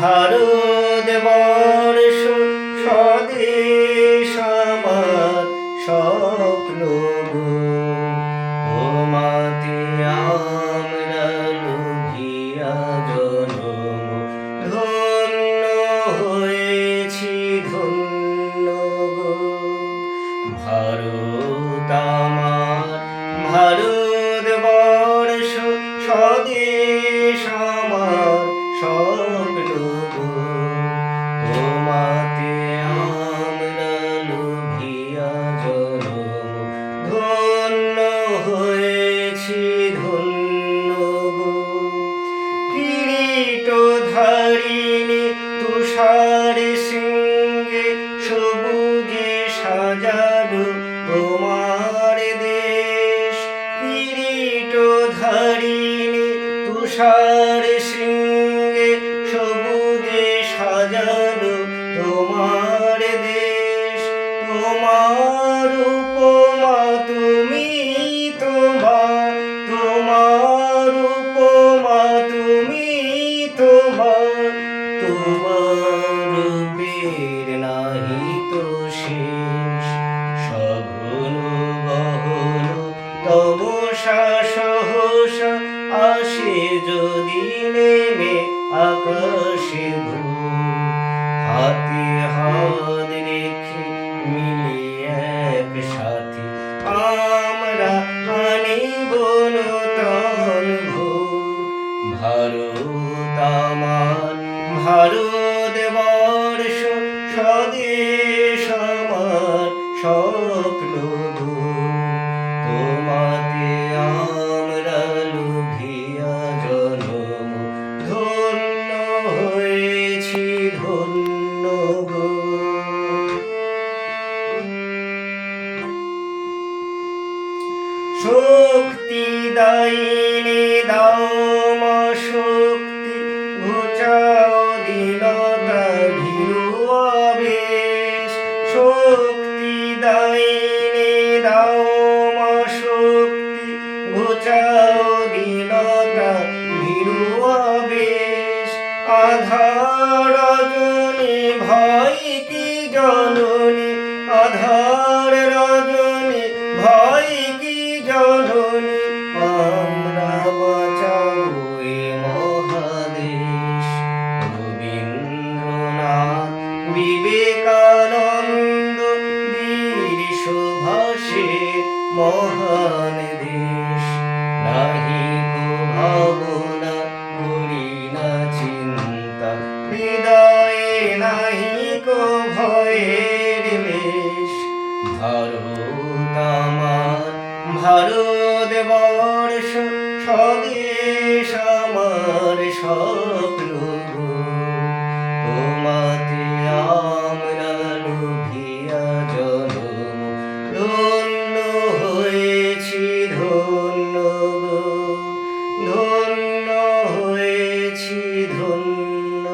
ভারত বর্ষ স্বদেশ আমার স্বপ্ন ও মাতে আমরা লুভিয়া জনম। ধন্য হয়েছি, ধন্য ভারত আমার, ভারত বর্ষ স্বদেশ ধারিণী তুষার সিংহে, সবুজে সাজানো তোমার দেশ। তোমার উপমা তুমি তোমার তোমার উপমা তুমি তোমার তোমার বীর যদি নেমে আকাশে হাতে হাত রেখে মিলে এক আমরা ভারত বর্ষ স্বদেশ স্বপ্ন ধন্য গো। শক্তি দায়িনী দাও আধার রজনী ভয় কি জননী? আধার রজনী ভয় কি জননী? আমরা বাঁচাবো মহাদেশ। রবীন্দ্রনাথ বিবেকানন্দ বীর মহান ভারত বর্ষ স্বদেশ আমার স্বপ্ন। তোমাতে আমরা লুভিয়া জন ধন্য হয়েছি, ধন্য ধন্য হয়েছি, ধন্য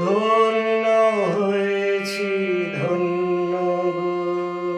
ধন্য